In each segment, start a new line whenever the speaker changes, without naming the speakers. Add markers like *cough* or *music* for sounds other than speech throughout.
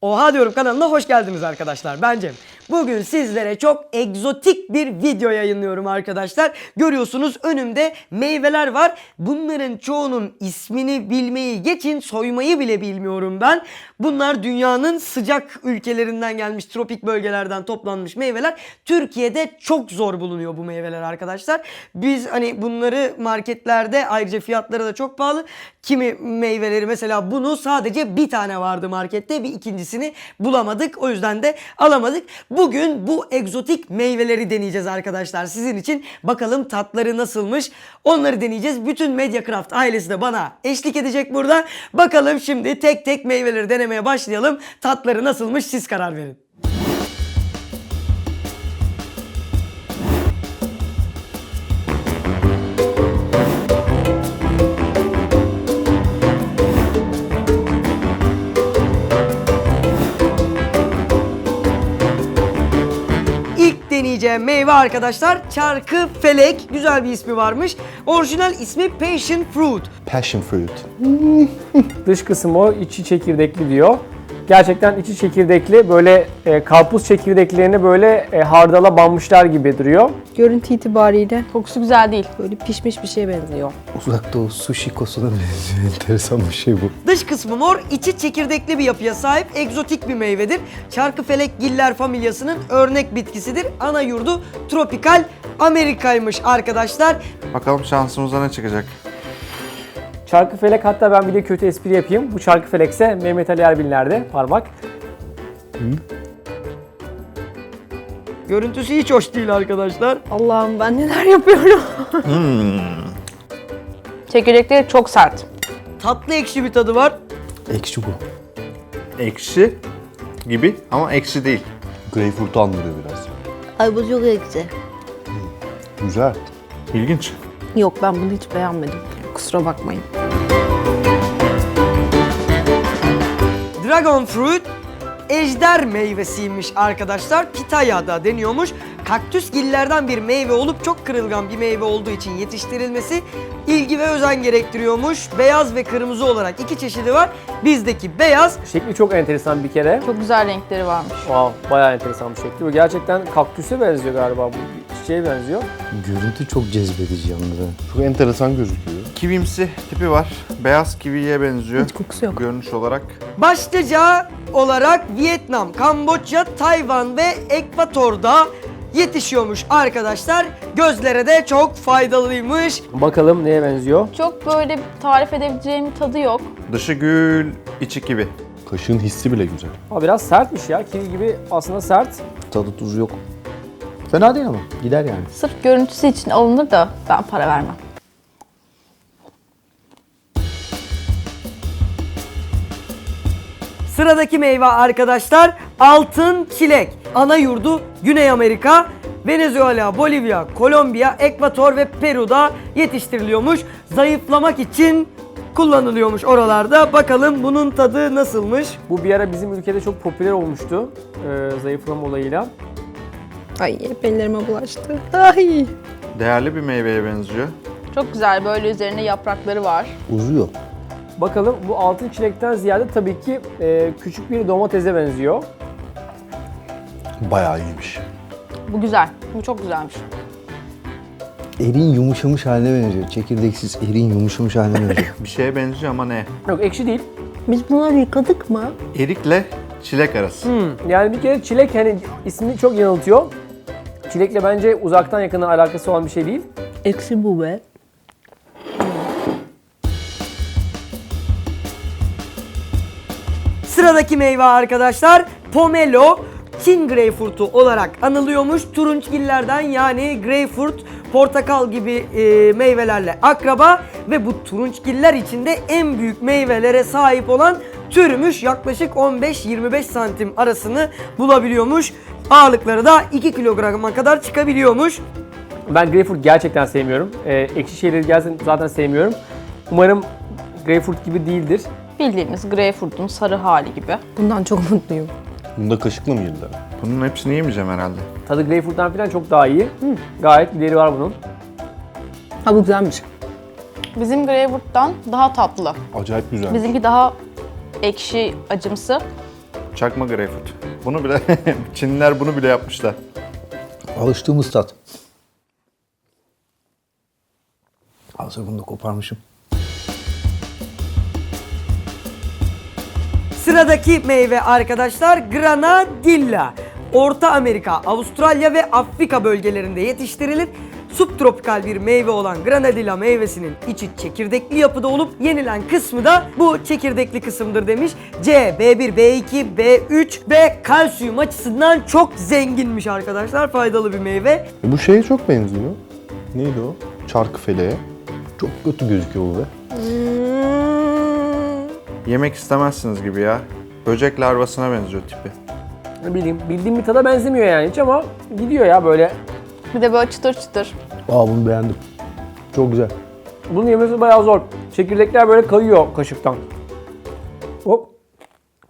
Oha diyorum kanalına hoş geldiniz arkadaşlar. Ben Cem. Bugün sizlere çok egzotik bir video yayınlıyorum arkadaşlar. Görüyorsunuz önümde meyveler var. Bunların çoğunun ismini bilmeyi geçin soymayı bile bilmiyorum ben. Bunlar dünyanın sıcak ülkelerinden gelmiş tropik bölgelerden toplanmış meyveler. Türkiye'de çok zor bulunuyor bu meyveler arkadaşlar. Biz hani bunları marketlerde ayrıca fiyatları da çok pahalı. Kimi meyveleri mesela bunu sadece bir tane vardı markette bir ikincisini bulamadık. O yüzden de alamadık. Bugün bu egzotik meyveleri deneyeceğiz arkadaşlar sizin için. Bakalım tatları nasılmış onları deneyeceğiz. Bütün Mediacraft ailesi de bana eşlik edecek burada. Bakalım şimdi tek tek meyveleri denemeye başlayalım. Tatları nasılmış siz karar verin. Deneyeceğim meyve arkadaşlar çarkı felek. Güzel bir ismi varmış. Orijinal ismi Passion Fruit.
Passion fruit.
Dış kısmı o, içi çekirdekli diyor. Gerçekten içi çekirdekli, böyle e, karpuz çekirdeklerini böyle e, hardala banmışlar gibi duruyor.
Görüntü itibariyle
Kokusu güzel değil.
böyle pişmiş bir şeye benziyor.
Uzak doğu sushi kosuna benziyor. *laughs* Enteresan bir şey bu.
Dış kısmı mor, içi çekirdekli bir yapıya sahip egzotik bir meyvedir. Çarkıfelek giller familyasının örnek bitkisidir. Ana yurdu tropikal Amerika'ymış arkadaşlar.
Bakalım şansımıza ne çıkacak.
Çarkıfelek hatta ben bir de kötü espri yapayım. Bu çarkıfelekse Mehmet Ali Erbil'lerde parmak.
Görüntüsü hiç hoş değil arkadaşlar.
Allah'ım ben neler yapıyorum.
Çekirdekleri çok sert.
Tatlı ekşi bir tadı var.
Ekşi bu.
Ekşi gibi ama ekşi değil.
Greyfurt'u andırıyor biraz.
Ay bu çok ekşi.
Güzel.
İlginç.
Yok ben bunu hiç beğenmedim. Kusura bakmayın.
Dragon fruit ejder meyvesiymiş arkadaşlar. Pitaya da deniyormuş. Kaktüs gillerden bir meyve olup çok kırılgan bir meyve olduğu için yetiştirilmesi ilgi ve özen gerektiriyormuş. Beyaz ve kırmızı olarak iki çeşidi var. Bizdeki beyaz,
Şekli çok enteresan bir kere.
Çok güzel renkleri varmış.
Wow, bayağı enteresan bir şekli. Bu gerçekten kaktüse benziyor galiba. Bu çiçeğe benziyor.
Görüntü çok cezbedici yalnız. ha. Çok enteresan gözüküyor.
Kivimsi tipi var. Beyaz kiviye benziyor.
Hiç kokusu yok.
Görünüş olarak.
Başlıca olarak Vietnam, Kamboçya, Tayvan ve Ekvator'da yetişiyormuş arkadaşlar. Gözlere de çok faydalıymış.
Bakalım neye benziyor.
Çok böyle tarif edebileceğim tadı yok.
Dışı gül, içi kivi.
Kaşığın hissi bile güzel.
Ama biraz sertmiş ya. Kivi gibi aslında sert.
Tadı tuzu yok. Fena değil ama. Gider yani.
Sırf görüntüsü için alınır da ben para vermem.
Sıradaki meyve arkadaşlar altın çilek. Ana yurdu Güney Amerika, Venezuela, Bolivya, Kolombiya, Ekvator ve Peru'da yetiştiriliyormuş. Zayıflamak için kullanılıyormuş oralarda. Bakalım bunun tadı nasılmış?
Bu bir ara bizim ülkede çok popüler olmuştu. e, zayıflama olayıyla.
Ay hep ellerime bulaştı. Ay.
Değerli bir meyveye benziyor.
Çok güzel böyle üzerine yaprakları var.
Uzuyor.
Bakalım bu altın çilekten ziyade tabii ki e, küçük bir domatese benziyor.
Bayağı iyiymiş.
Bu güzel. Bu çok güzelmiş.
Erin yumuşamış haline benziyor. Çekirdeksiz erin yumuşamış haline benziyor. *laughs*
Bir şeye benziyor ama ne?
Yok ekşi değil.
Biz bunları yıkadık mı?
Erikle çilek arası.
Yani bir kere çilek hani ismi çok yanıltıyor. Çilekle bence uzaktan yakından alakası olan bir şey değil.
Eksi bu be.
Sıradaki meyve arkadaşlar pomelo. Çin greyfurtu olarak anılıyormuş. Turunçgillerden yani greyfurt, portakal gibi e, meyvelerle akraba ve bu turunçgiller içinde en büyük meyvelere sahip olan türmüş. Yaklaşık 15-25 santim arasını bulabiliyormuş. Ağırlıkları da 2 kilograma kadar çıkabiliyormuş.
Ben greyfurt gerçekten sevmiyorum. Ee, ekşi şeyleri gerçekten zaten sevmiyorum. Umarım greyfurt gibi değildir.
Bildiğimiz greyfurtun sarı hali gibi.
Bundan çok mutluyum.
Bunu da kaşıkla mı yediler?
Bunun hepsini yemeyeceğim herhalde.
Tadı greyfurttan falan çok daha iyi. Gayet gideri var bunun.
Ha bu güzelmiş.
Bizim greyfurttan daha tatlı.
Acayip güzel.
Bizimki daha ekşi, acımsı.
Çakma greyfurt. Bunu bile *laughs* Çinliler bunu bile yapmışlar.
Alıştığımız tat. Hazır bunu da koparmışım.
Sıradaki meyve arkadaşlar Granadilla. Orta Amerika, Avustralya ve Afrika bölgelerinde yetiştirilir. Subtropikal bir meyve olan granadilla meyvesinin içi çekirdekli yapıda olup yenilen kısmı da bu çekirdekli kısımdır demiş. C, B1, B2, B3 ve kalsiyum açısından çok zenginmiş arkadaşlar. Faydalı bir meyve.
Bu şeye çok benziyor. Neydi o? Çarkı feleğe.
Çok kötü gözüküyor bu be.
Yemek istemezsiniz gibi ya. Böcek larvasına benziyor tipi.
Ne bileyim, bildiğim bir tada benzemiyor yani hiç ama gidiyor ya böyle.
Bir de böyle çıtır çıtır.
Aa bunu beğendim. Çok güzel.
Bunun yemesi bayağı zor. Çekirdekler böyle kayıyor kaşıktan. Hop,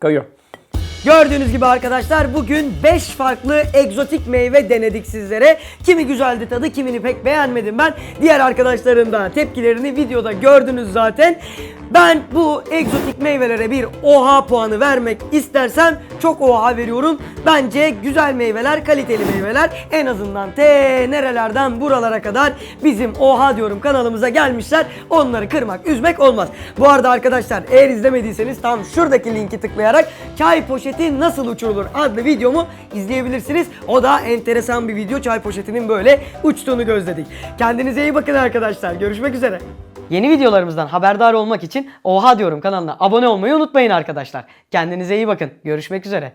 kayıyor.
Gördüğünüz gibi arkadaşlar bugün 5 farklı egzotik meyve denedik sizlere. Kimi güzeldi tadı, kimini pek beğenmedim ben. Diğer arkadaşların da tepkilerini videoda gördünüz zaten. Ben bu egzotik meyvelere bir oha puanı vermek istersem çok oha veriyorum. Bence güzel meyveler, kaliteli meyveler. En azından te nerelerden buralara kadar bizim oha diyorum kanalımıza gelmişler. Onları kırmak, üzmek olmaz. Bu arada arkadaşlar eğer izlemediyseniz tam şuradaki linki tıklayarak çay poşeti nasıl uçurulur adlı videomu izleyebilirsiniz. O da enteresan bir video. Çay poşetinin böyle uçtuğunu gözledik. Kendinize iyi bakın arkadaşlar. Görüşmek üzere. Yeni videolarımızdan haberdar olmak için Oha diyorum kanalına abone olmayı unutmayın arkadaşlar. Kendinize iyi bakın. Görüşmek üzere.